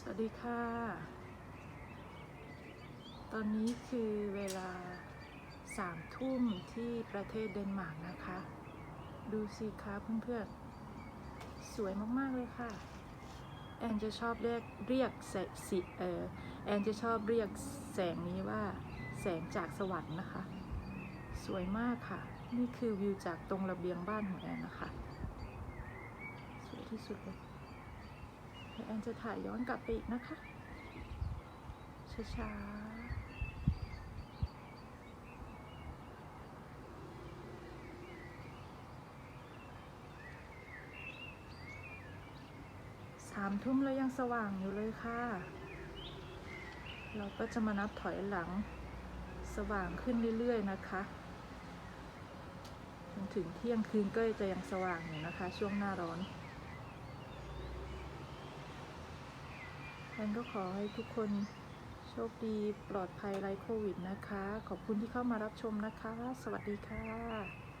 สวัสดีค่ะ ตอนนี้คือเวลาสามทุ่มที่ประเทศเดนมาร์กนะคะ ดูสิคะเพื่อนๆ สวยมากๆเลยค่ะ แอนจะชอบเรียกเรียกแสงสีเออแอนจะชอบเรียกแสงนี้ว่าแสงจากสวรรค์นะคะ สวยมากค่ะ นี่คือวิวจากตรงระเบียงบ้านของแอนนะคะ สวยที่สุดเลย แอนจะถ่ายย้อนกลับไปอีกนะคะ ช้าๆสามทุ่มแล้วยังสว่างอยู่เลยค่ะ เราก็จะมานับถอยหลังสว่างขึ้นเรื่อยๆนะคะ จนถึงเที่ยงคืนก็จะยังสว่างอยู่นะคะ ช่วงหน้าร้อน แอนก็ขอให้ทุกคนโชคดีปลอดภัยไร้โควิดนะคะ ขอบคุณที่เข้ามารับชมนะคะ สวัสดีค่ะ